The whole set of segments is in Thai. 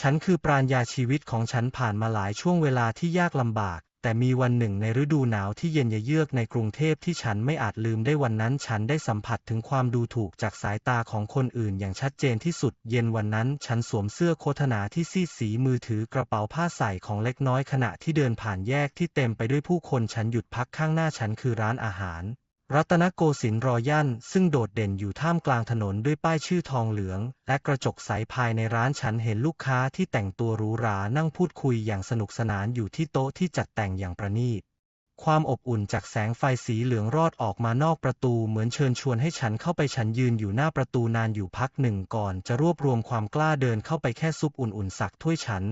ฉันคือปราญญาชีวิตของฉันผ่านมาหลายช่วงเวลาที่ยากลำบาก แต่มีวันหนึ่งในฤดูหนาวที่เย็นเยือกในกรุงเทพที่ฉันไม่อาจลืมได้วันนั้น ฉันได้สัมผัสถึงความดูถูกจากสายตาของคนอื่นอย่างชัดเจนที่สุด เย็นวันนั้น ฉันสวมเสื้อโฆษณาที่ซีดสีมือถือกระเป๋าผ้าใส่ของเล็กน้อยขณะที่เดินผ่านแยกที่เต็มไปด้วยผู้คนฉันหยุดพักข้างหน้าฉันคือร้านอาหาร รัตนโกสินทร์รอยันซึ่งโดดเด่นอยู่ท่ามกลางถนนด้วยป้ายชื่อทองเหลือง และกระจกใสภายในร้านฉันเห็นลูกค้าที่แต่งตัวหรูหรานั่งพูดคุยอย่างสนุกสนานอยู่ที่โต๊ะที่จัดแต่งอย่างประณีต ความอบอุ่นจากแสงไฟสีเหลืองรอดออกมานอกประตูเหมือนเชิญชวนให้ฉันเข้าไปฉันยืนอยู่หน้าประตูนานอยู่พักหนึ่งก่อนจะรวบรวมความกล้าเดินเข้าไปแค่ซุปอุ่นๆสักถ้วยฉัน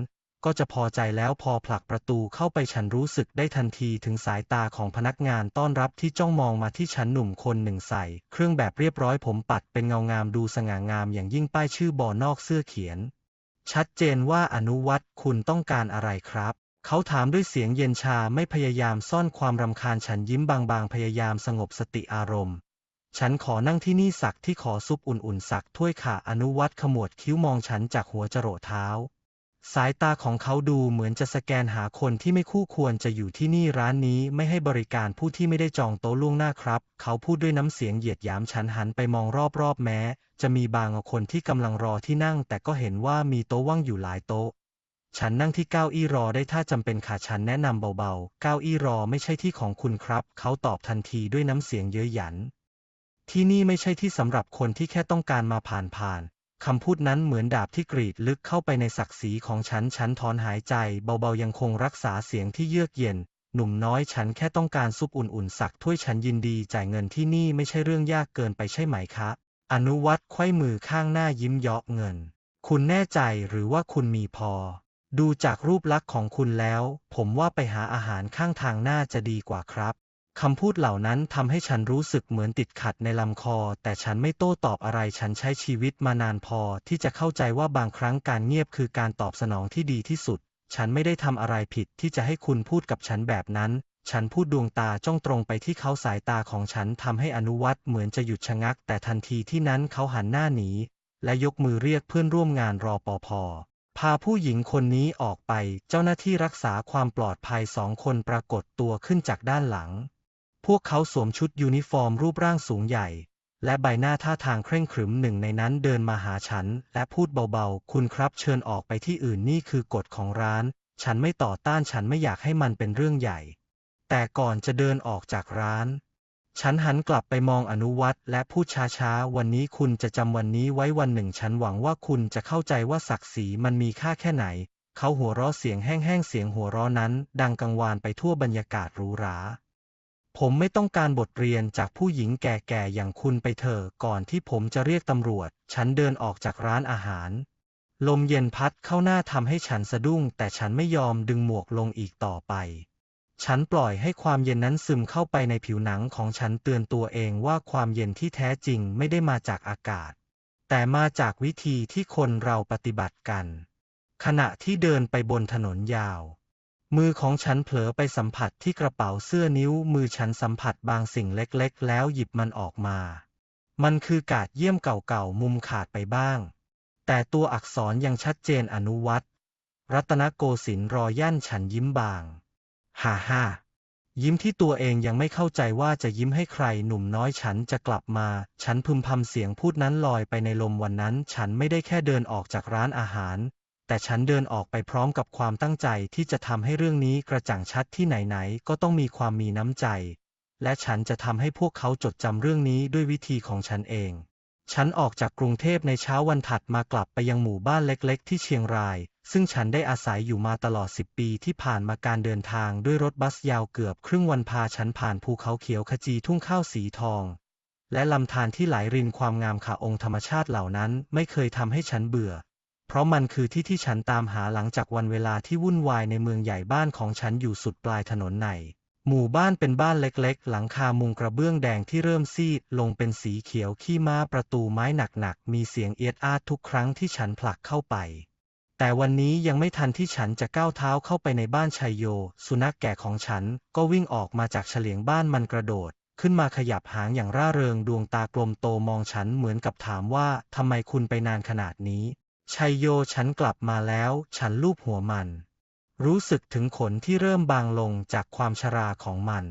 ก็จะพอใจแล้วพอผลักประตูเข้าไปฉันรู้สึกได้ทันทีถึงสายตาของพนักงานต้อนรับที่จ้องมองมาที่ฉันหนุ่มคนหนึ่งใส่ เครื่องแบบเรียบร้อยผมปัดเป็นเงางามดูสง่างามอย่างยิ่งป้ายชื่อบอนอกเสื้อเขียน ชัดเจนว่าอนุวัตคุณต้องการอะไรครับเขาถามด้วยเสียงเย็นชาไม่พยายามซ่อนความรำคาญฉันยิ้มบางๆ พยายามสงบสติอารมณ์ ฉันขอนั่งที่นี่สักที่ขอซุปอุ่นๆสักถ้วยค่ะอนุวัตขมวดคิ้วมองฉันจากหัวจรดเท้า สายตาของเขาดูเหมือนจะสแกนหาคนที่ไม่คู่ควรจะอยู่ที่นี่ร้านนี้ไม่ให้บริการผู้ที่ไม่ได้จองโต๊ะล่วงหน้าครับ เขาพูดด้วยน้ำเสียงเหยียดหยามฉันหันไปมองรอบๆแม้ จะมีบางคนที่กำลังรอที่นั่ง แต่ก็เห็นว่ามีโต๊ะว่างอยู่หลายโต๊ะ ฉันนั่งที่เก้าอี้รอได้ถ้าจำเป็นค่ะฉันแนะนำเบาๆ เก้าอี้รอไม่ใช่ที่ของคุณครับ เขาตอบทันทีด้วยน้ำเสียงเย้ยหยัน ที่นี่ไม่ใช่ที่สำหรับคนที่แค่ต้องการมาผ่านๆ คำพูดนั้นเหมือนดาบที่กรีดลึกเข้าไปในศักดิ์ศรีของฉัน ฉันถอนหายใจเบาๆยังคงรักษาเสียงที่เยือกเย็น หนุ่มน้อยฉันแค่ต้องการซุปอุ่นๆ สักถ้วยฉันยินดีจ่ายเงินที่นี่ไม่ใช่เรื่องยากเกินไปใช่ไหมคะ อนุวัตรไขว้มือข้างหน้ายิ้มเยาะเงิน คุณแน่ใจหรือว่าคุณมีพอ ดูจากรูปลักษณ์ของคุณแล้ว ผมว่าไปหาอาหารข้างทางน่าจะดีกว่าครับ คำพูดเหล่านั้นทำให้ฉันรู้สึกเหมือนติดขัดในลำคอ แต่ฉันไม่โต้ตอบอะไรฉันใช้ชีวิตมานานพอ ที่จะเข้าใจว่าบางครั้งการเงียบคือการตอบสนองที่ดีที่สุด ฉันไม่ได้ทำอะไรผิดที่จะให้คุณพูดกับฉันแบบนั้น ฉันพูดดวงตาจ้องตรงไปที่เขาสายตาของฉันทำให้อนุวัตเหมือนจะหยุดชะงัก แต่ทันทีที่นั้นเขาหันหน้าหนี และยกมือเรียกเพื่อนร่วมงานรอปภพาผู้หญิงคนนี้ออกไป เจ้าหน้าที่รักษาความปลอดภัยสองคนปรากฏตัวขึ้นจากด้านหลัง พวกเขาสวมชุดยูนิฟอร์มรูปร่างสูงใหญ่ และใบหน้าท่าทางเคร่งขรึมหนึ่งในนั้นเดินมาหาฉัน และพูดเบาๆ คุณครับเชิญออกไปที่อื่นนี่คือกฎของร้าน ฉันไม่ต่อต้านฉันไม่อยากให้มันเป็นเรื่องใหญ่ แต่ก่อนจะเดินออกจากร้าน ฉันหันกลับไปมองอนุวัตและพูดช้าๆ วันนี้คุณจะจำวันนี้ไว้วันหนึ่ง ฉันหวังว่าคุณจะเข้าใจว่าศักดิ์ศรีมันมีค่าแค่ไหน เขาหัวเราะเสียงแห้งๆเสียงหัวเราะนั้น ดังกังวานไปทั่วบรรยากาศหรูหรา ผมไม่ต้องการบทเรียนจากผู้หญิงแก่ๆ อย่างคุณไปเถอะก่อนที่ผมจะเรียกตำรวจ ฉันเดินออกจากร้านอาหาร ลมเย็นพัดเข้าหน้าทำให้ฉันสะดุ้ง แต่ฉันไม่ยอมดึงหมวกลงอีกต่อไป ฉันปล่อยให้ความเย็นนั้นซึมเข้าไปในผิวหนังของฉันเตือนตัวเองว่าความเย็นที่แท้จริงไม่ได้มาจากอากาศ แต่มาจากวิธีที่คนเราปฏิบัติกัน ขณะที่เดินไปบนถนนยาว มือของฉันเผลอไปสัมผัสที่กระเป๋าเสื้อนิ้วมือฉันสัมผัสบางสิ่งเล็กๆ แล้วหยิบมันออกมา มันคือกาดเยี่ยมเก่าๆ มุมขาดไปบ้าง แต่ตัวอักษรยังชัดเจนอนุวัตรรัตนโกสินทร์รอย่านฉันยิ้มบาง ฮ่าฮ่ายิ้มที่ตัวเองยังไม่เข้าใจว่าจะยิ้มให้ใครหนุ่มน้อยฉันจะกลับมา ฉันพึมพำเสียงพูดนั้นลอยไปในลมวันนั้น ฉันไม่ได้แค่เดินออกจากร้านอาหาร แต่ฉันเดินออกไปพร้อมกับความตั้งใจที่จะทำให้เรื่องนี้กระจ่างชัดที่ไหนๆก็ต้องมีความมีน้ำใจ และฉันจะทำให้พวกเขาจดจำเรื่องนี้ด้วยวิธีของฉันเอง ฉันออกจากกรุงเทพในเช้าวันถัดมากลับไปยังหมู่บ้านเล็กๆ ที่เชียงราย ซึ่งฉันได้อาศัยอยู่มาตลอด 10 ปีที่ผ่านมาการเดินทางด้วยรถบัสยาวเกือบครึ่งวันพาฉันผ่านภูเขาเขียวขจีทุ่งข้าวสีทองและลำธารที่ไหลรินความงามขาองค์ธรรมชาติเหล่านั้นไม่เคยทำให้ฉันเบื่อ เพราะมันคือที่ที่ฉันตามหาหลังจากวันเวลาที่วุ่นวายในเมืองใหญ่บ้านของฉันอยู่สุดปลายถนนใน หมู่บ้านเป็นบ้านเล็กๆ หลังคามุงกระเบื้องแดงที่เริ่มซีดลงเป็นสีเขียวขี้ม้าประตูไม้หนักๆ มีเสียงเอียดอาดทุกครั้งที่ฉันผลักเข้าไป แต่วันนี้ยังไม่ทันที่ฉันจะก้าวเท้าเข้าไปในบ้านชัยโย สุนัขแก่ของฉันก็วิ่งออกมาจากเฉลียงบ้านมันกระโดดขึ้นมาขยับหางอย่างร่าเริงดวงตากลมโตมองฉันเหมือนกับถามว่าทำไมคุณไปนานขนาดนี้ ชัยโยฉันกลับมาแล้ว ฉันลูบหัวมัน รู้สึกถึงขนที่เริ่มบางลงจากความชราของมัน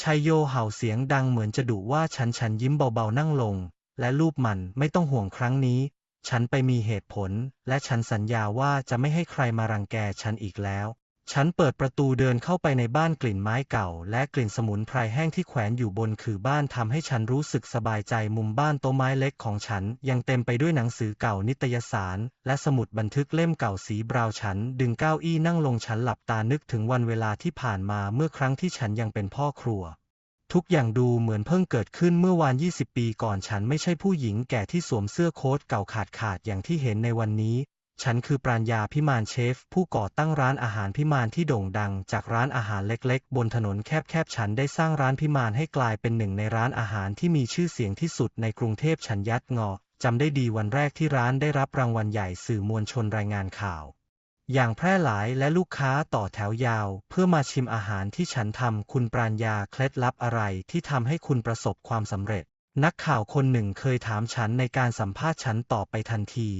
ชัยโยเห่าเสียงดังเหมือนจะดุว่าฉันฉันยิ้มเบาๆนั่งลง และลูบมันไม่ต้องห่วงครั้งนี้ ฉันไปมีเหตุผล และฉันสัญญาว่าจะไม่ให้ใครมารังแกฉันอีกแล้ว ฉันเปิดประตูเดินเข้าไปในบ้านกลิ่นไม้เก่า และกลิ่นสมุนไพรแห้งที่แขวนอยู่บนคือบ้านทำให้ฉันรู้สึกสบายใจมุมบ้านโต๊ะไม้เล็กของฉัน ยังเต็มไปด้วยหนังสือเก่านิตยสาร และสมุดบันทึกเล่มเก่าสีบราวน์ฉัน ดึงเก้าอี้นั่งลงฉันหลับตานึกถึงวันเวลาที่ผ่านมาเมื่อครั้งที่ฉันยังเป็นพ่อครัว ทุกอย่างดูเหมือนเพิ่งเกิดขึ้นเมื่อวาน 20 ปีก่อนฉันไม่ใช่ผู้หญิงแก่ที่สวมเสื้อโค้ทเก่าขาดขาดอย่างที่เห็นในวันนี้ ฉันคือปราญญาพิมานเชฟ ผู้ก่อตั้งร้านอาหารพิมานที่โด่งดัง จากร้านอาหารเล็กๆ บนถนนแคบๆ ฉันได้สร้างร้านพิมานให้กลายเป็นหนึ่งในร้านอาหารที่มีชื่อเสียงที่สุดในกรุงเทพฉันยัดงอจำได้ดีวันแรกที่ร้านได้รับรางวัลใหญ่สื่อมวลชนรายงานข่าว อย่างแพร่หลายและลูกค้าต่อแถวยาว เพื่อมาชิมอาหารที่ฉันทำคุณปราญญาเคล็ดลับอะไรที่ทำให้คุณประสบความสำเร็จ นักข่าวคนหนึ่งเคยถามฉันในการสัมภาษณ์ฉันตอบไปทันที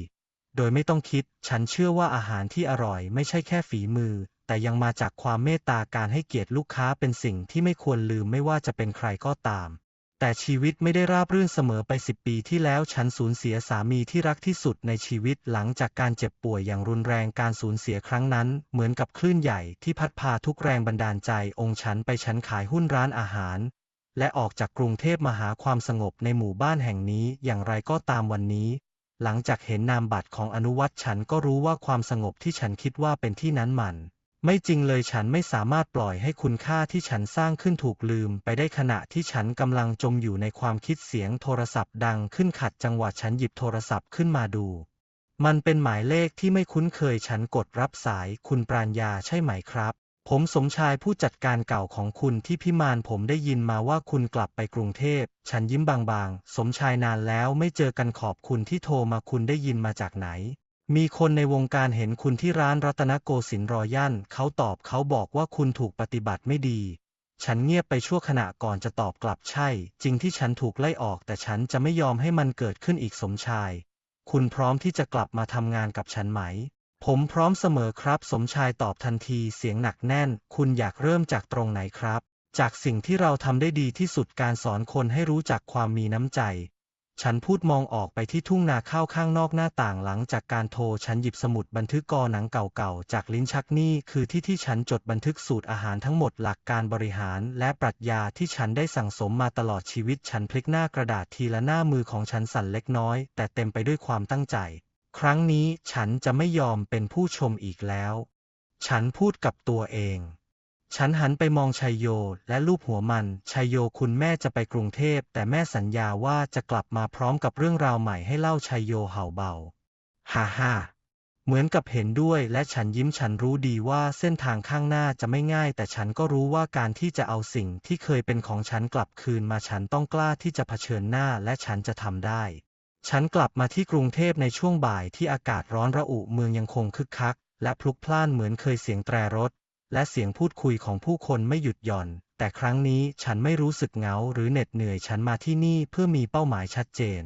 โดยไม่ต้องคิด ฉันเชื่อว่าอาหารที่อร่อยไม่ใช่แค่ฝีมือ แต่ยังมาจากความเมตตาการให้เกียรติลูกค้าเป็นสิ่งที่ไม่ควรลืมไม่ว่าจะเป็นใครก็ตาม แต่ชีวิตไม่ได้ราบรื่นเสมอไปสิบปีที่แล้วฉันสูญเสียสามีที่รักที่สุดในชีวิตหลังจากการเจ็บป่วยอย่างรุนแรงการสูญเสียครั้งนั้น เหมือนกับคลื่นใหญ่ที่พัดพาทุกแรงบันดาลใจ องค์ฉันไปฉันขายหุ้นร้านอาหาร และออกจากกรุงเทพมาหาความสงบในหมู่บ้านแห่งนี้อย่างไรก็ตามวันนี้ หลังจากเห็นนามบัตรของอนุวัตฉันก็รู้ว่าความสงบที่ฉันคิดว่าเป็นที่นั้นมัน ไม่จริงเลยฉันไม่สามารถปล่อยให้คุณค่าที่ฉันสร้างขึ้นถูกลืมไปได้ขณะที่ฉันกำลังจมอยู่ในความคิดเสียงโทรศัพท์ดังขึ้นขัดจังหวะฉันหยิบโทรศัพท์ขึ้นมาดู มันเป็นหมายเลขที่ไม่คุ้นเคยฉันกดรับสายคุณปราญญาใช่ไหมครับ ผมสมชายผู้จัดการเก่าของคุณที่พิมานผมได้ยินมาว่าคุณกลับไปกรุงเทพ ฉันยิ้มบางๆ สมชายนานแล้วไม่เจอกันขอบคุณที่โทรมาคุณได้ยินมาจากไหน มีคนในวงการเห็นคุณที่ร้านรัตนโกสินทร์รอยันเขาตอบเขาบอกว่าคุณถูกปฏิบัติไม่ดี ฉันเงียบไปชั่วขณะก่อนจะตอบกลับใช่ จริงที่ฉันถูกไล่ออกแต่ฉันจะไม่ยอมให้มันเกิดขึ้นอีกสมชาย คุณพร้อมที่จะกลับมาทำงานกับฉันไหม ผมพร้อมเสมอครับ สมชายตอบทันทีเสียงหนักแน่น คุณอยากเริ่มจากตรงไหนครับ จากสิ่งที่เราทำได้ดีที่สุดการสอนคนให้รู้จักความมีน้ำใจ ฉันพูดมองออกไปที่ทุ่งนาข้าวข้างนอกหน้าต่างหลังจากการโทรฉันหยิบสมุดบันทึกกอหนังเก่าๆ จากลิ้นชักนี่คือที่ที่ฉันจดบันทึกสูตรอาหารทั้งหมดหลักการบริหาร และปรัชญาที่ฉันได้สั่งสมมาตลอดชีวิต ฉันพลิกหน้ากระดาษทีละหน้ามือของฉันสั่นเล็กน้อย แต่เต็มไปด้วยความตั้งใจ ครั้งนี้ฉันจะไม่ยอมเป็นผู้ชมอีกแล้ว ฉันพูดกับตัวเอง ฉันหันไปมองชัยโยและลูบหัวมัน ชัยโยคุณแม่จะไปกรุงเทพ แต่แม่สัญญาว่าจะกลับมาพร้อมกับเรื่องราวใหม่ให้เล่าชัยโยเห่าเบา ฮ่าฮ่าเหมือนกับเห็นด้วยและฉันยิ้มฉันรู้ดีว่าเส้นทางข้างหน้าจะไม่ง่าย แต่ฉันก็รู้ว่าการที่จะเอาสิ่งที่เคยเป็นของฉันกลับคืนมาฉันต้องกล้าที่จะเผชิญหน้าและฉันจะทำได้ ฉันกลับมาที่กรุงเทพในช่วงบ่ายที่อากาศร้อนระอุเมืองยังคงคึกคัก และพลุกพล่านเหมือนเคยเสียงแตรรถ และเสียงพูดคุยของผู้คนไม่หยุดหย่อน แต่ครั้งนี้ฉันไม่รู้สึกเหงาหรือเหน็ดเหนื่อยฉันมาที่นี่เพื่อมีเป้าหมายชัดเจน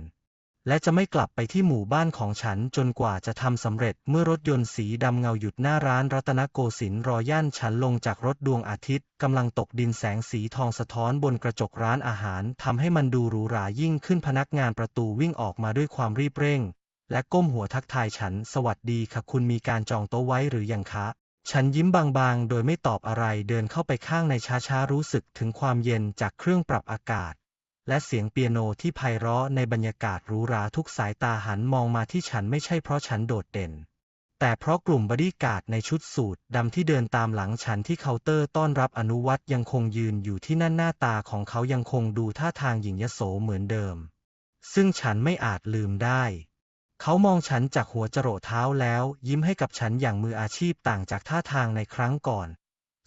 และจะไม่กลับไปที่หมู่บ้านของฉันจนกว่าจะทำสำเร็จเมื่อรถยนต์สีดำเงาหยุดหน้าร้านรัตนโกสินทร์รอย่านฉันลงจากรถดวงอาทิตย์กำลังตกดินแสงสีทองสะท้อนบนกระจกร้านอาหารทำให้มันดูหรูหรายิ่งขึ้นพนักงานประตูวิ่งออกมาด้วยความรีบเร่ง และก้มหัวทักทายฉันสวัสดีค่ะคุณมีการจองโต๊ะไว้หรือยังคะฉันยิ้มบางๆ โดยไม่ตอบอะไรเดินเข้าไปข้างในช้าๆ รู้สึกถึงความเย็นจากเครื่องปรับอากาศ และเสียงเปียโนที่ไพเราะในบรรยากาศหรูหราทุกสายตาหันมองมาที่ฉันไม่ใช่เพราะฉันโดดเด่น แต่เพราะกลุ่มบอดี้การ์ดในชุดสูทดำที่เดินตามหลังฉันที่เคาน์เตอร์ต้อนรับอนุวัตยังคงยืนอยู่ที่นั่นหน้าตาของเขายังคงดูท่าทางหญิงยโสเหมือนเดิม ซึ่งฉันไม่อาจลืมได้ เขามองฉันจากหัวจรดเท้าแล้ว ยิ้มให้กับฉันอย่างมืออาชีพต่างจากท่าทางในครั้งก่อน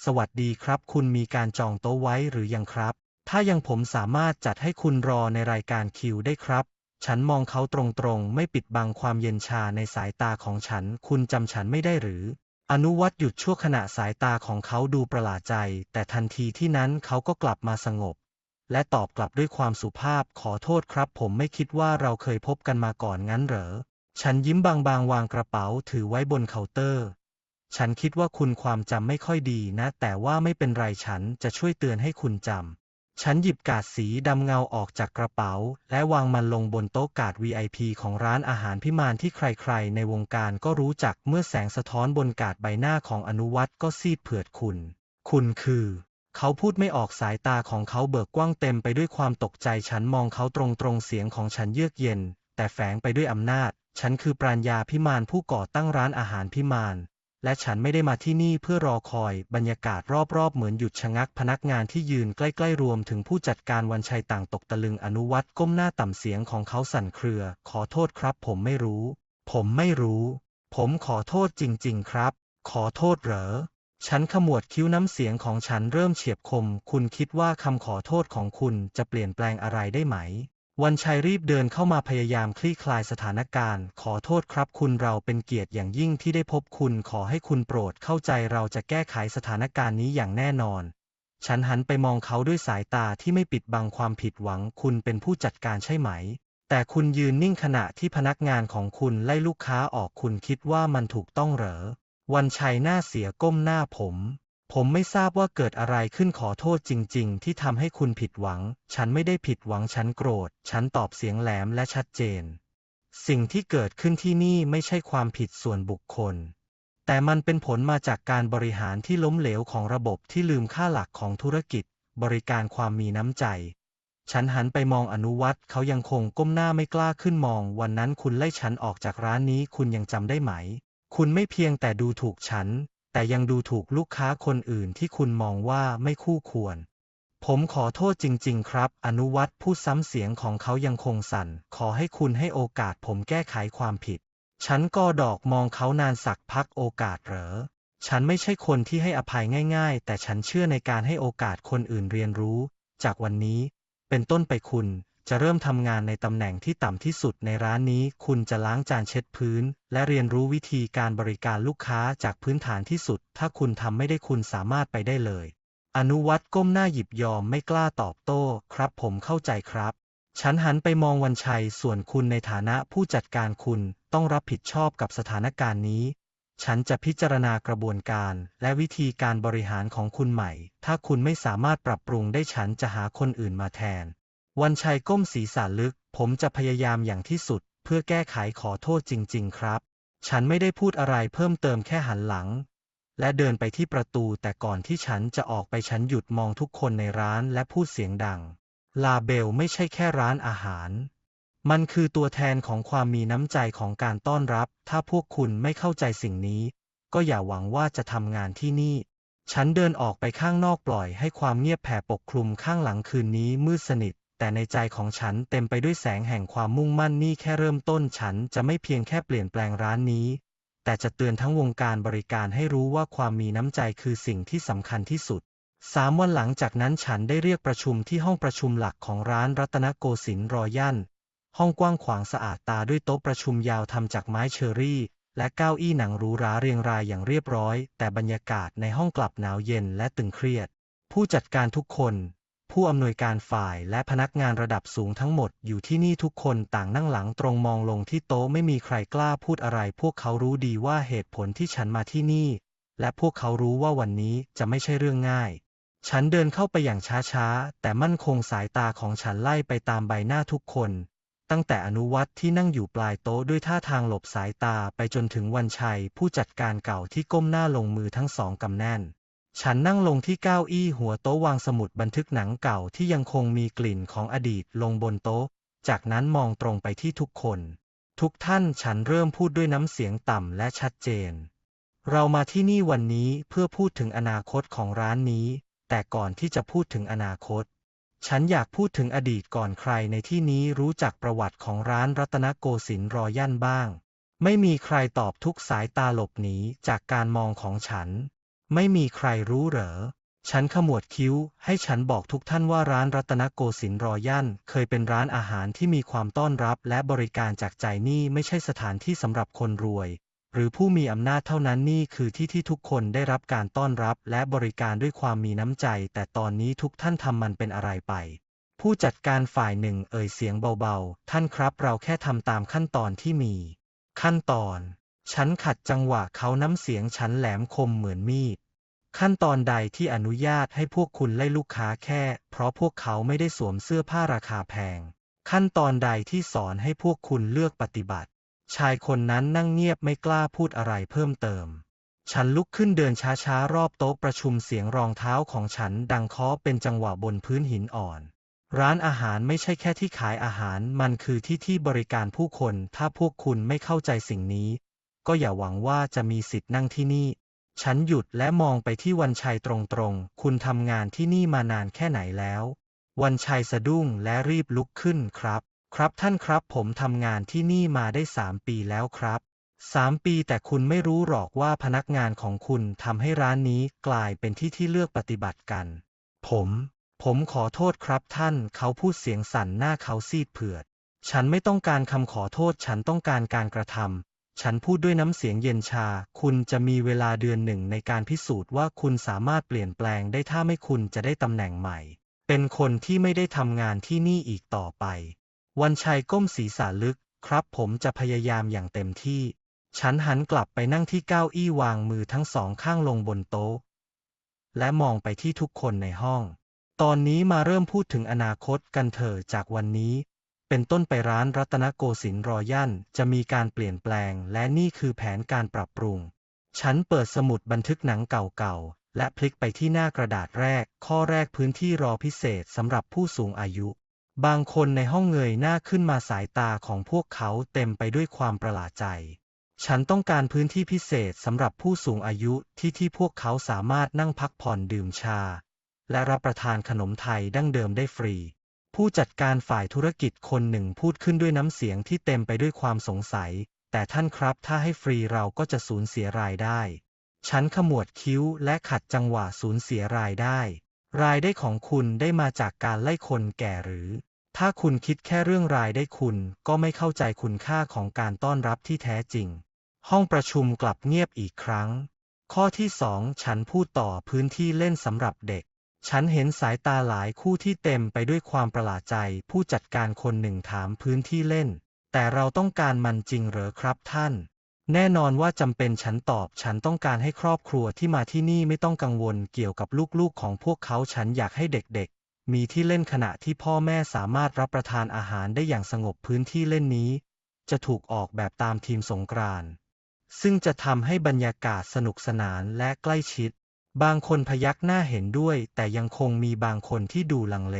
สวัสดีครับ คุณมีการจองโต๊ะไว้หรือยังครับ ถ้ายังผมสามารถจัดให้คุณรอในรายการคิวได้ครับ ฉันมองเขาตรงๆ ไม่ปิดบังความเย็นชาในสายตาของฉัน คุณจำฉันไม่ได้หรือ อนุวัตหยุดชั่วขณะสายตาของเขาดูประหลาดใจ แต่ทันทีที่นั้นเขาก็กลับมาสงบ และตอบกลับด้วยความสุภาพ ขอโทษครับ ผมไม่คิดว่าเราเคยพบกันมาก่อนงั้นเหรอ ฉันยิ้มบางๆ วางกระเป๋าถือไว้บนเคาน์เตอร์ฉันคิดว่าคุณความจำไม่ค่อยดีนะ แต่ว่าไม่เป็นไรฉันจะช่วยเตือนให้คุณจำ ฉันหยิบกาดสีดำเงาออกจากกระเป๋า และวางมันลงบนโต๊ะกาด VIP ของร้านอาหารพิมานที่ใครๆ ในวงการก็รู้จักเมื่อแสงสะท้อนบนกาดใบหน้าของอนุวัตก็ซีดเผือดคุณ คุณคือ เขาพูดไม่ออกสายตาของเขาเบิกกว้างเต็มไปด้วยความตกใจฉันมองเขาตรงๆเสียงของฉันเยือกเย็น แต่แฝงไปด้วยอำนาจ ฉันคือปราญญาพิมานผู้ก่อตั้งร้านอาหารพิมาน และฉันไม่ได้มาที่นี่เพื่อรอคอย บรรยากาศรอบๆ เหมือนหยุดชะงักพนักงานที่ยืนใกล้ๆรวมถึงผู้จัดการวันชัยต่างตกตะลึงอนุวัตก้มหน้าต่ำเสียงของเขาสั่นเครือ ขอโทษครับ ผมไม่รู้ ผมไม่รู้ ผมขอโทษจริง ๆ ครับ ขอโทษเหรอ ฉันขมวดคิ้วน้ำเสียงของฉันเริ่มเฉียบคม คุณคิดว่าคำขอโทษของคุณจะเปลี่ยนแปลงอะไรได้ไหม วันชัยรีบเดินเข้ามาพยายามคลี่คลายสถานการณ์ ขอโทษครับคุณเราเป็นเกียรติอย่างยิ่งที่ได้พบคุณขอให้คุณโปรดเข้าใจเราจะแก้ไขสถานการณ์นี้อย่างแน่นอน ฉันหันไปมองเขาด้วยสายตาที่ไม่ปิดบังความผิดหวังคุณเป็นผู้จัดการใช่ไหม แต่คุณยืนนิ่งขณะที่พนักงานของคุณไล่ลูกค้าออกคุณคิดว่ามันถูกต้องเหรอ วันชัยหน้าเสียก้มหน้าผม ผมไม่ทราบว่าเกิดอะไรขึ้นขอโทษจริง ๆ ที่ทำให้คุณผิดหวัง ฉันไม่ได้ผิดหวังฉันโกรธ ฉันตอบเสียงแหลมและชัดเจน สิ่งที่เกิดขึ้นที่นี่ไม่ใช่ความผิดส่วนบุคคล แต่มันเป็นผลมาจากการบริหารที่ล้มเหลวของระบบที่ลืมค่าหลักของธุรกิจ บริการความมีน้ำใจ ฉันหันไปมองอนุวัตเขายังคงก้มหน้าไม่กล้าขึ้นมอง วันนั้นคุณไล่ฉันออกจากร้านนี้คุณยังจำได้ไหม คุณไม่เพียงแต่ดูถูกฉัน แต่ยังดูถูกลูกค้าคนอื่นที่คุณมองว่าไม่คู่ควร ผมขอโทษจริง ๆ ครับ อนุวัตพูดซ้ำเสียงของเขายังคงสั่น ขอให้คุณให้โอกาสผมแก้ไขความผิด ฉันก็ดอกมองเขานานสักพักโอกาสเหรอ ฉันไม่ใช่คนที่ให้อภัยง่าย ๆ แต่ฉันเชื่อในการให้โอกาสคนอื่นเรียนรู้ จากวันนี้ เป็นต้นไปคุณ จะเริ่มทำงานในตำแหน่งที่ต่ำที่สุดในร้านนี้ คุณจะล้างจานเช็ดพื้น และเรียนรู้วิธีการบริการลูกค้าจากพื้นฐานที่สุด ถ้าคุณทำไม่ได้คุณสามารถไปได้เลย อนุวัตก้มหน้าหยิบยอมไม่กล้าตอบโต้ ครับผมเข้าใจครับ ฉันหันไปมองวันชัย ส่วนคุณในฐานะผู้จัดการคุณต้องรับผิดชอบกับสถานการณ์นี้ ฉันจะพิจารณากระบวนการ และวิธีการบริหารของคุณใหม่ ถ้าคุณไม่สามารถปรับปรุงได้ฉันจะหาคนอื่นมาแทน วันชัยก้มศีรษะลึก ผมจะพยายามอย่างที่สุด เพื่อแก้ไขขอโทษจริง ๆ ครับ ฉันไม่ได้พูดอะไรเพิ่มเติมแค่หันหลัง และเดินไปที่ประตูแต่ก่อนที่ฉันจะออกไปฉันหยุดมองทุกคนในร้านและพูดเสียงดัง ลาเบลไม่ใช่แค่ร้านอาหาร มันคือตัวแทนของความมีน้ำใจของการต้อนรับ ถ้าพวกคุณไม่เข้าใจสิ่งนี้ ก็อย่าหวังว่าจะทำงานที่นี่ฉันเดินออกไปข้างนอกปล่อยให้ความเงียบแผ่ปกคลุมข้างหลังคืนนี้มืดสนิท แต่ในใจของฉันเต็มไปด้วยแสงแห่งความมุ่งมั่นนี่แค่เริ่มต้นฉันจะไม่เพียงแค่เปลี่ยนแปลงร้านนี้ แต่จะเตือนทั้งวงการบริการให้รู้ว่าความมีน้ำใจคือสิ่งที่สำคัญที่สุดสามวันหลังจากนั้นฉันได้เรียกประชุมที่ห้องประชุมหลักของร้านรัตนโกสินทร์รอยันห้องกว้างขวางสะอาดตาด้วยโต๊ะประชุมยาวทำจากไม้เชอรี่ และเก้าอี้หนังหรูหราเรียงรายอย่างเรียบร้อย แต่บรรยากาศในห้องกลับหนาวเย็นและตึงเครียด ผู้จัดการทุกคน ผู้อำนวยการฝ่ายและพนักงานระดับสูงทั้งหมดอยู่ที่นี่ทุกคนต่างนั่งหลังตรงมองลงที่โต๊ะไม่มีใครกล้าพูดอะไร พวกเขารู้ดีว่าเหตุผลที่ฉันมาที่นี่ และพวกเขารู้ว่าวันนี้จะไม่ใช่เรื่องง่าย ฉันเดินเข้าไปอย่างช้าๆ แต่มั่นคงสายตาของฉันไล่ไปตามใบหน้าทุกคน ตั้งแต่อนุวัตที่นั่งอยู่ปลายโต๊ะด้วยท่าทางหลบสายตาไปจนถึงวันชัย ผู้จัดการเก่าที่ก้มหน้าลงมือทั้งสองกำแน่น ฉันนั่งลงที่เก้าอี้หัวโต๊ะวางสมุดบันทึกหนังเก่าที่ยังคงมีกลิ่นของอดีตลงบนโต๊ะ จากนั้นมองตรงไปที่ทุกคน ทุกท่านฉันเริ่มพูดด้วยน้ำเสียงต่ำและชัดเจน เรามาที่นี่วันนี้เพื่อพูดถึงอนาคตของร้านนี้ แต่ก่อนที่จะพูดถึงอนาคต ฉันอยากพูดถึงอดีตก่อนใครในที่นี้รู้จักประวัติของร้านรัตนโกสินทร์รอยันบ้าง ไม่มีใครตอบทุกสายตาหลบหนีจากการมองของฉัน ไม่มีใครรู้เหรอ ฉันขมวดคิ้ว ให้ฉันบอกทุกท่านว่าร้านรัตนโกสินทร์รอยันเคยเป็นร้านอาหารที่มีความต้อนรับและบริการจากใจนี่ไม่ใช่สถานที่สำหรับคนรวย หรือผู้มีอำนาจเท่านั้นนี่คือที่ที่ทุกคนได้รับการต้อนรับและบริการด้วยความมีน้ำใจ แต่ตอนนี้ทุกท่านทำมันเป็นอะไรไปผู้จัดการฝ่ายหนึ่งเอ่ยเสียงเบาๆ ท่านครับเราแค่ทำตามขั้นตอนที่มี ขั้นตอน ฉันขัดจังหวะเขาน้ำเสียงฉันแหลมคมเหมือนมีด ขั้นตอนใดที่อนุญาตให้พวกคุณไล่ลูกค้าแค่ เพราะพวกเขาไม่ได้สวมเสื้อผ้าราคาแพง ขั้นตอนใดที่สอนให้พวกคุณเลือกปฏิบัติ ชายคนนั้นนั่งเงียบไม่กล้าพูดอะไรเพิ่มเติม ฉันลุกขึ้นเดินช้าๆ รอบโต๊ะประชุมเสียงรองเท้าของฉันดังเคาะเป็นจังหวะบนพื้นหินอ่อนร้านอาหารไม่ใช่แค่ที่ขายอาหาร มันคือที่ที่บริการผู้คน ถ้าพวกคุณไม่เข้าใจสิ่งนี้ ก็อย่าหวังว่าจะมีสิทธิ์นั่งที่นี่ ฉันหยุดและมองไปที่วันชัยตรงๆ คุณทำงานที่นี่มานานแค่ไหนแล้ว วันชัยสะดุ้งและรีบลุกขึ้นครับ ครับท่านครับผมทำงานที่นี่มาได้สามปีแล้วครับสามปีแต่คุณไม่รู้หรอกว่าพนักงานของคุณทำให้ร้านนี้กลายเป็นที่ที่เลือกปฏิบัติกัน ผม ผมขอโทษครับท่าน เขาพูดเสียงสั่นหน้าเขาซีดเผือด ฉันไม่ต้องการคำขอโทษ ฉันต้องการการกระทำ ฉันพูดด้วยน้ำเสียงเย็นชา คุณจะมีเวลาเดือนหนึ่งในการพิสูจน์ว่าคุณสามารถเปลี่ยนแปลงได้ถ้าไม่คุณจะได้ตำแหน่งใหม่ เป็นคนที่ไม่ได้ทำงานที่นี่อีกต่อไป วันชัยก้มศีรษะลึก ครับผมจะพยายามอย่างเต็มที่ ฉันหันกลับไปนั่งที่เก้าอี้วางมือทั้งสองข้างลงบนโต๊ะ และมองไปที่ทุกคนในห้อง ตอนนี้มาเริ่มพูดถึงอนาคตกันเถอะจากวันนี้ เป็นต้นไปร้านรัตนโกสินทร์รอยัลจะมีการเปลี่ยนแปลง และนี่คือแผนการปรับปรุง ฉันเปิดสมุดบันทึกหนังเก่าๆ และพลิกไปที่หน้ากระดาษแรก ข้อแรกพื้นที่รอพิเศษสำหรับผู้สูงอายุ บางคนในห้องเงยหน้าขึ้นมาสายตาของพวกเขาเต็มไปด้วยความประหลาดใจ ฉันต้องการพื้นที่พิเศษสำหรับผู้สูงอายุที่ที่พวกเขาสามารถนั่งพักผ่อนดื่มชา และรับประทานขนมไทยดั้งเดิมได้ฟรี ผู้จัดการฝ่ายธุรกิจคนหนึ่งพูดขึ้นด้วยน้ำเสียงที่เต็มไปด้วยความสงสัย แต่ท่านครับถ้าให้ฟรีเราก็จะสูญเสียรายได้ ฉันขมวดคิ้วและขัดจังหวะสูญเสียรายได้ รายได้ของคุณได้มาจากการไล่คนแก่หรือ ถ้าคุณคิดแค่เรื่องรายได้คุณก็ไม่เข้าใจคุณค่าของการต้อนรับที่แท้จริง ห้องประชุมกลับเงียบอีกครั้ง ข้อที่สองฉันพูดต่อพื้นที่เล่นสำหรับเด็ก ฉันเห็นสายตาหลายคู่ที่เต็มไปด้วยความประหลาดใจ ผู้จัดการคนหนึ่งถามพื้นที่เล่น แต่เราต้องการมันจริงเหรอครับท่าน แน่นอนว่าจำเป็นฉันตอบ ฉันต้องการให้ครอบครัวที่มาที่นี่ไม่ต้องกังวลเกี่ยวกับลูกๆของพวกเขาฉันอยากให้เด็กๆ มีที่เล่นขณะที่พ่อแม่สามารถรับประทานอาหารได้อย่างสงบพื้นที่เล่นนี้ จะถูกออกแบบตามทีมสงกรานต์ซึ่งจะทำให้บรรยากาศสนุกสนานและใกล้ชิด บางคนพยักหน้าเห็นด้วย แต่ยังคงมีบางคนที่ดูลังเล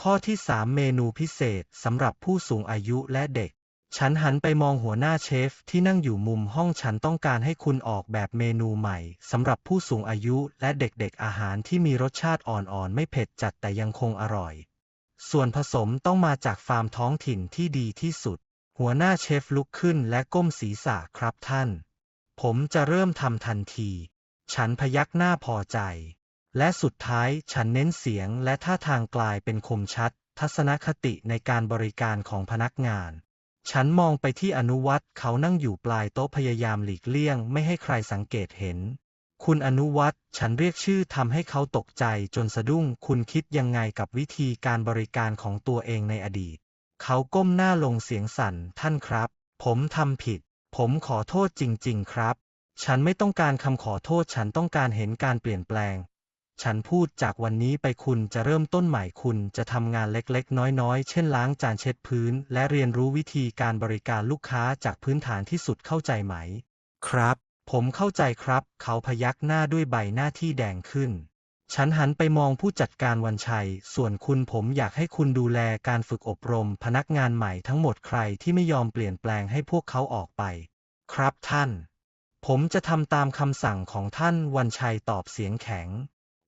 ข้อที่ 3 เมนูพิเศษสำหรับผู้สูงอายุและเด็ก ฉันหันไปมองหัวหน้าเชฟที่นั่งอยู่มุมห้องฉันต้องการให้คุณออกแบบเมนูใหม่สำหรับผู้สูงอายุและเด็กๆ อาหารที่มีรสชาติอ่อนๆ ไม่เผ็ดจัดแต่ยังคงอร่อย ส่วนผสมต้องมาจากฟาร์มท้องถิ่นที่ดีที่สุด หัวหน้าเชฟลุกขึ้นและก้มศีรษะครับท่าน ผมจะเริ่มทำทันที ฉันพยักหน้าพอใจ และสุดท้ายฉันเน้นเสียงและท่าทางกลายเป็นคมชัด ทัศนคติในการบริการของพนักงาน ฉันมองไปที่อนุวัตเขานั่งอยู่ปลายโต๊ะพยายามหลีกเลี่ยงไม่ให้ใครสังเกตเห็น คุณอนุวัตฉันเรียกชื่อทำให้เขาตกใจจนสะดุ้ง คุณคิดยังไงกับวิธีการบริการของตัวเองในอดีต เขาก้มหน้าลงเสียงสั่น ท่านครับ ผมทำผิด ผมขอโทษจริง ๆ ครับ ฉันไม่ต้องการคำขอโทษฉันต้องการเห็นการเปลี่ยนแปลง ฉันพูดจากวันนี้ไปคุณจะเริ่มต้นใหม่คุณจะทำงานเล็กๆ น้อยๆ เช่นล้างจานเช็ดพื้น และเรียนรู้วิธีการบริการลูกค้าจากพื้นฐานที่สุดเข้าใจไหม ครับ ผมเข้าใจครับ เขาพยักหน้าด้วยใบหน้าที่แดงขึ้น ฉันหันไปมองผู้จัดการวันชัย ส่วนคุณผมอยากให้คุณดูแลการฝึกอบรม พนักงานใหม่ทั้งหมดใครที่ไม่ยอมเปลี่ยนแปลงให้พวกเขาออกไป ครับท่าน ผมจะทำตามคำสั่งของท่านวันชัยตอบเสียงแข็ง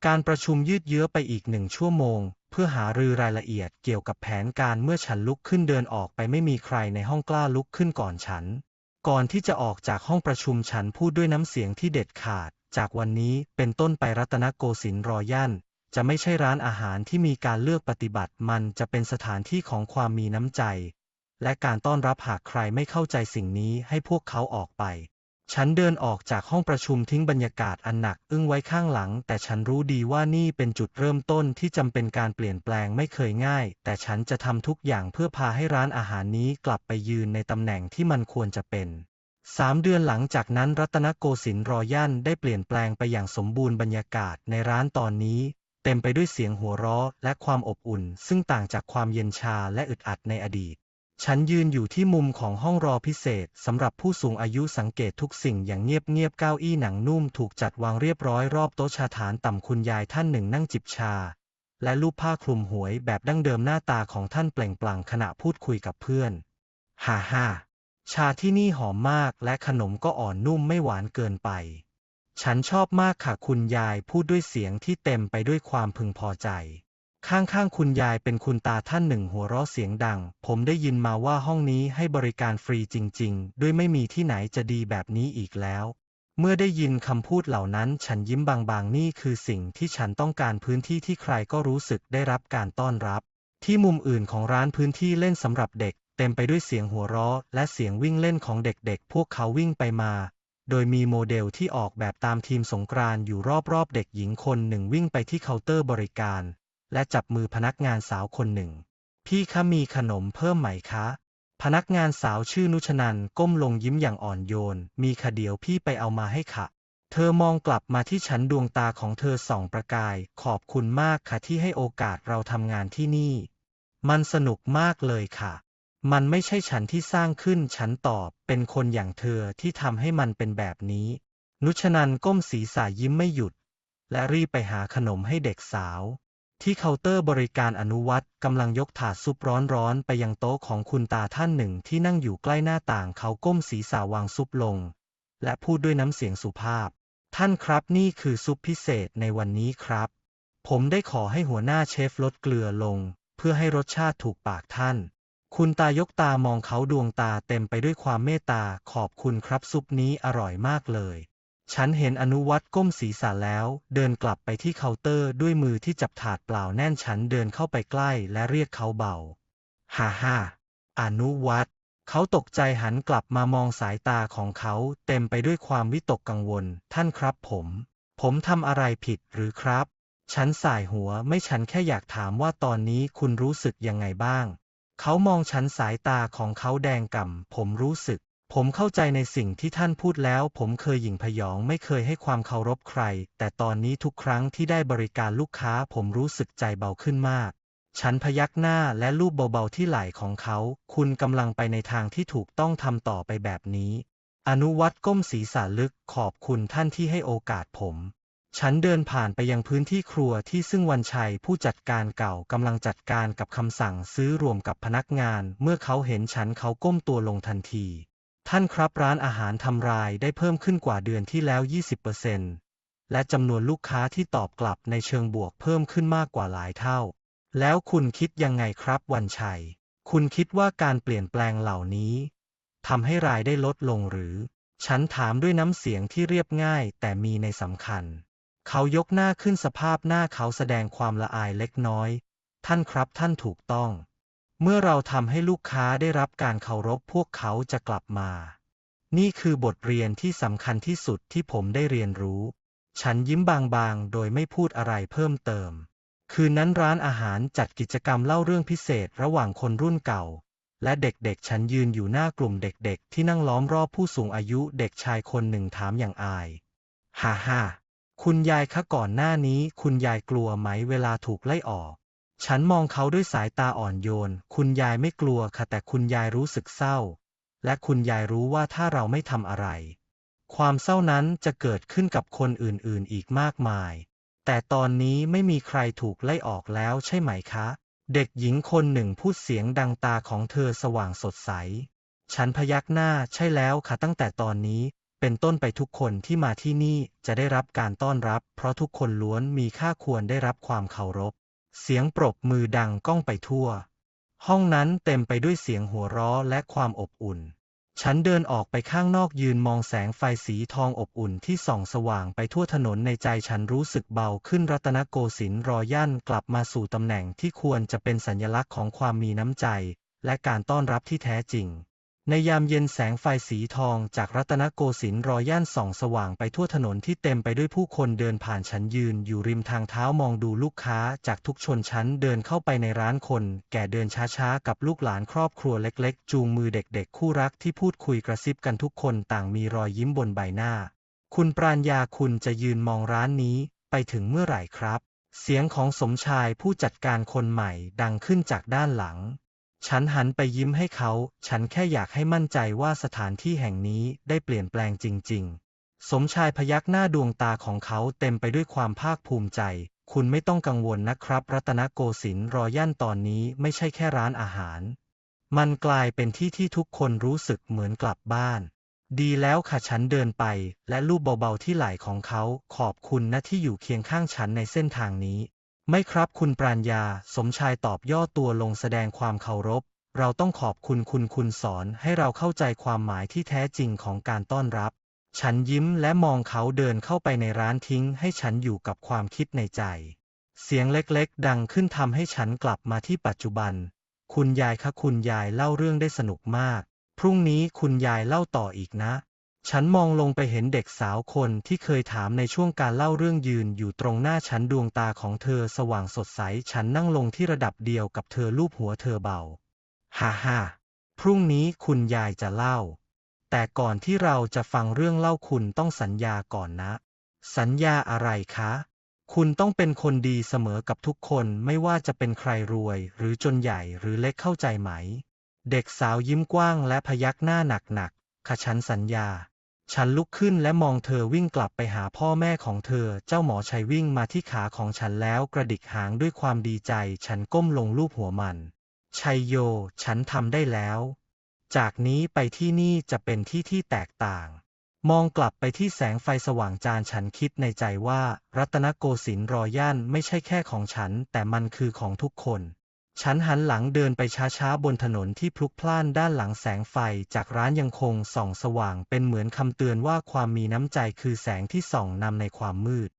การประชุมยืดเยื้อไปอีกหนึ่งชั่วโมง เพื่อหารือรายละเอียดเกี่ยวกับแผนการเมื่อฉันลุกขึ้นเดินออกไปไม่มีใครในห้องกล้าลุกขึ้นก่อนฉัน ก่อนที่จะออกจากห้องประชุมฉันพูดด้วยน้ำเสียงที่เด็ดขาด จากวันนี้เป็นต้นไปรัตนโกสินทร์รอยัลจะไม่ใช่ร้านอาหารที่มีการเลือกปฏิบัติมันจะเป็นสถานที่ของความมีน้ำใจ และการต้อนรับหากใครไม่เข้าใจสิ่งนี้ให้พวกเขาออกไป ฉันเดินออกจากห้องประชุมทิ้งบรรยากาศอันหนักอึ้งไว้ข้างหลัง แต่ฉันรู้ดีว่านี่เป็นจุดเริ่มต้นที่จำเป็นการเปลี่ยนแปลงไม่เคยง่าย แต่ฉันจะทำทุกอย่างเพื่อพาให้ร้านอาหารนี้กลับไปยืนในตำแหน่งที่มันควรจะเป็นสามเดือนหลังจากนั้นรัตนโกสินทร์รอยันได้เปลี่ยนแปลงไปอย่างสมบูรณ์บรรยากาศในร้านตอนนี้ เต็มไปด้วยเสียงหัวเราะและความอบอุ่น ซึ่งต่างจากความเย็นชาและอึดอัดในอดีต ฉันยืนอยู่ที่มุมของห้องรอพิเศษสำหรับผู้สูงอายุสังเกตทุกสิ่งอย่างเงียบๆเก้าอี้หนังนุ่มถูกจัดวางเรียบร้อยรอบโต๊ะชาฐานต่ำคุณยายท่านหนึ่งนั่งจิบชา และรูปผ้าคลุมหวยแบบดั้งเดิมหน้าตาของท่านเปล่งปลั่งขณะพูดคุยกับเพื่อนฮ่าฮ่าชาที่นี่หอมมากและขนมก็อ่อนนุ่มไม่หวานเกินไป ฉันชอบมากค่ะคุณยายพูดด้วยเสียงที่เต็มไปด้วยความพึงพอใจ ข้างๆ คุณยายเป็นคุณตาท่านหนึ่งหัวเราะเสียงดัง ผมได้ยินมาว่าห้องนี้ให้บริการฟรีจริงๆ ด้วยไม่มีที่ไหนจะดีแบบนี้อีกแล้ว เมื่อได้ยินคำพูดเหล่านั้นฉันยิ้มบางๆ นี่คือสิ่งที่ฉันต้องการพื้นที่ที่ใครก็รู้สึกได้รับการต้อนรับ ที่มุมอื่นของร้านพื้นที่เล่นสำหรับเด็ก เต็มไปด้วยเสียงหัวเราะและเสียงวิ่งเล่นของเด็กๆ พวกเขาวิ่งไปมาโดยมีโมเดลที่ออกแบบตามทีมสงกรานอยู่รอบๆ เด็กหญิงคนหนึ่งวิ่งไปที่เคาน์เตอร์บริการ และจับมือพนักงานสาวคนหนึ่ง พี่คะมีขนมเพิ่มไหมคะ พนักงานสาวชื่อนุชนันก้มลงยิ้มอย่างอ่อนโยน มีค่ะเดียวพี่ไปเอามาให้ค่ะ เธอมองกลับมาที่ฉันดวงตาของเธอส่องประกาย ขอบคุณมากค่ะที่ให้โอกาสเราทำงานที่นี่ มันสนุกมากเลยค่ะ มันไม่ใช่ฉันที่สร้างขึ้น ฉันตอบ เป็นคนอย่างเธอที่ทำให้มันเป็นแบบนี้ นุชนันก้มศีรษะยิ้มไม่หยุด และรีบไปหาขนมให้เด็กสาว ที่เคาน์เตอร์บริการอนุวัตรกำลังยกถาดซุปร้อนๆ ไปยังโต๊ะของคุณตาท่านหนึ่งที่นั่งอยู่ใกล้หน้าต่างเขาก้มศีรษะวางซุปลง และพูดด้วยน้ำเสียงสุภาพ ท่านครับนี่คือซุปพิเศษในวันนี้ครับ ผมได้ขอให้หัวหน้าเชฟลดเกลือลง เพื่อให้รสชาติถูกปากท่าน คุณตายกตามองเขาดวงตาเต็มไปด้วยความเมตตาขอบคุณครับซุปนี้อร่อยมากเลย ฉันเห็นอนุวัตรก้มศีรษะแล้ว เดินกลับไปที่เคาน์เตอร์ด้วยมือที่จับถาดเปล่าแน่นฉันเดินเข้าไปใกล้และเรียกเขาเบา ฮ่าฮ่าอนุวัตรเขาตกใจหันกลับมามองสายตาของเขาเต็มไปด้วยความวิตกกังวล ท่านครับผม ผมทำอะไรผิดหรือครับ ฉันสายหัวไม่ฉันแค่อยากถามว่าตอนนี้คุณรู้สึกยังไงบ้าง เขามองฉันสายตาของเขาแดงก่ำผมรู้สึก ผมเข้าใจในสิ่งที่ท่านพูดแล้ว ผมเคยหยิ่งพยองไม่เคยให้ความเคารพใคร แต่ตอนนี้ทุกครั้งที่ได้บริการลูกค้าผมรู้สึกใจเบาขึ้นมาก ฉันพยักหน้าและลูบเบาๆที่ไหล่ของเขา คุณกำลังไปในทางที่ถูกต้องทำต่อไปแบบนี้ อนุวัตก้มศีรษะลึกขอบคุณท่านที่ให้โอกาสผม ฉันเดินผ่านไปยังพื้นที่ครัวที่ซึ่งวันชัยผู้จัดการเก่ากำลังจัดการกับคำสั่งซื้อรวมกับพนักงาน เมื่อเขาเห็นฉันเขาก้มตัวลงทันที ท่านครับร้านอาหารทำรายได้เพิ่มขึ้นกว่าเดือนที่แล้ว 20%และจำนวนลูกค้าที่ตอบกลับในเชิงบวกเพิ่มขึ้นมากกว่าหลายเท่า แล้วคุณคิดยังไงครับวันชัย คุณคิดว่าการเปลี่ยนแปลงเหล่านี้ทำให้รายได้ลดลงหรือ ฉันถามด้วยน้ำเสียงที่เรียบง่าย แต่มีในสำคัญ เขายกหน้าขึ้นสภาพหน้าเขาแสดงความละอายเล็กน้อย ท่านครับท่านถูกต้อง เมื่อเราทำให้ลูกค้าได้รับการเคารพพวกเขาจะกลับมา นี่คือบทเรียนที่สำคัญที่สุดที่ผมได้เรียนรู้ ฉันยิ้มบางๆ โดยไม่พูดอะไรเพิ่มเติม คืนนั้นร้านอาหารจัดกิจกรรมเล่าเรื่องพิเศษระหว่างคนรุ่นเก่า และเด็กๆ ฉันยืนอยู่หน้ากลุ่มเด็กๆ ที่นั่งล้อมรอบผู้สูงอายุเด็กชายคนหนึ่งถามอย่างอายฮ่าฮ่าคุณยายคะก่อนหน้านี้ คุณยายกลัวไหมเวลาถูกไล่ออก ฉันมองเขาด้วยสายตาอ่อนโยน คุณยายไม่กลัวค่ะแต่คุณยายรู้สึกเศร้า และคุณยายรู้ว่าถ้าเราไม่ทำอะไร ความเศร้านั้นจะเกิดขึ้นกับคนอื่นๆ อีกมากมาย แต่ตอนนี้ไม่มีใครถูกไล่ออกแล้วใช่ไหมคะ เด็กหญิงคนหนึ่งพูดเสียงดังตาของเธอสว่างสดใส ฉันพยักหน้าใช่แล้วค่ะตั้งแต่ตอนนี้เป็นต้นไปทุกคนที่มาที่นี่จะได้รับการต้อนรับ เพราะทุกคนล้วนมีค่าควรได้รับความเคารพ เสียงปรบมือดังก้องไปทั่ว ห้องนั้นเต็มไปด้วยเสียงหัวเราะและความอบอุ่น ฉันเดินออกไปข้างนอกยืนมองแสงไฟสีทองอบอุ่นที่ส่องสว่างไปทั่วถนนในใจฉันรู้สึกเบาขึ้นรัตนโกสินทร์รอยันกลับมาสู่ตำแหน่งที่ควรจะเป็นสัญลักษณ์ของความมีน้ำใจ และการต้อนรับที่แท้จริง ในยามเย็นแสงไฟสีทองจากรัตนโกสินทร์รอย่านส่องสว่างไปทั่วถนนที่เต็มไปด้วยผู้คนเดินผ่านฉันยืนอยู่ริมทางเท้ามองดูลูกค้าจากทุกชนชั้นเดินเข้าไปในร้านคน แก่เดินช้าๆ กับลูกหลานครอบครัวเล็กๆ จูงมือเด็กๆ คู่รักที่พูดคุยกระซิบกันทุกคนต่างมีรอยยิ้มบนใบหน้า คุณปราญญาคุณจะยืนมองร้านนี้ไปถึงเมื่อไหร่ครับ เสียงของสมชายผู้จัดการคนใหม่ดังขึ้นจากด้านหลัง ฉันหันไปยิ้มให้เขา ฉันแค่อยากให้มั่นใจว่าสถานที่แห่งนี้ได้เปลี่ยนแปลงจริง ๆ สมชายพยักหน้าดวงตาของเขาเต็มไปด้วยความภาคภูมิใจ คุณไม่ต้องกังวลนะครับ รัตนโกสินทร์รอย่านตอนนี้ไม่ใช่แค่ร้านอาหาร มันกลายเป็นที่ที่ทุกคนรู้สึกเหมือนกลับบ้าน ดีแล้วค่ะฉันเดินไป และลูบเบาๆที่ไหล่ของเขา ขอบคุณนะที่อยู่เคียงข้างฉันในเส้นทางนี้ ไม่ครับคุณปราญญา สมชายตอบย่อตัวลงแสดงความเคารพ เราต้องขอบคุณคุณคุณสอนให้เราเข้าใจความหมายที่แท้จริงของการต้อนรับ ฉันยิ้มและมองเขาเดินเข้าไปในร้านทิ้ง ให้ฉันอยู่กับความคิดในใจ เสียงเล็กๆ ดังขึ้นทำให้ฉันกลับมาที่ปัจจุบัน คุณยายคะคุณยายเล่าเรื่องได้สนุกมาก พรุ่งนี้คุณยายเล่าต่ออีกนะ ฉันมองลงไปเห็นเด็กสาวคนที่เคยถามในช่วงการเล่าเรื่องยืนอยู่ตรงหน้าฉันดวงตาของเธอสว่างสดใส ฉันนั่งลงที่ระดับเดียวกับเธอลูบหัวเธอเบา ฮ่าฮ่าพรุ่งนี้คุณยายจะเล่า แต่ก่อนที่เราจะฟังเรื่องเล่าคุณต้องสัญญาก่อนนะ สัญญาอะไรคะ คุณต้องเป็นคนดีเสมอกับทุกคนไม่ว่าจะเป็นใครรวย หรือจนใหญ่หรือเล็กเข้าใจไหม เด็กสาวยิ้มกว้างและพยักหน้าหนักๆค่ะฉันสัญญา ฉันลุกขึ้นและมองเธอวิ่งกลับไปหาพ่อแม่ของเธอ เจ้าหมอชัยวิ่งมาที่ขาของฉันแล้วกระดิกหางด้วยความดีใจ ฉันก้มลงลูบหัวมัน ชัยโย ฉันทำได้แล้ว จากนี้ไปที่นี่จะเป็นที่ที่แตกต่าง มองกลับไปที่แสงไฟสว่างจานฉันคิดในใจว่า รัตนโกสินทร์รอย่านไม่ใช่แค่ของฉัน แต่มันคือของทุกคน ฉันหันหลังเดินไปช้าๆ บนถนนที่พลุกพล่านด้านหลังแสงไฟจากร้านยังคงส่องสว่างเป็นเหมือนคำเตือนว่าความมีน้ำใจคือแสงที่ส่องนำในความมืด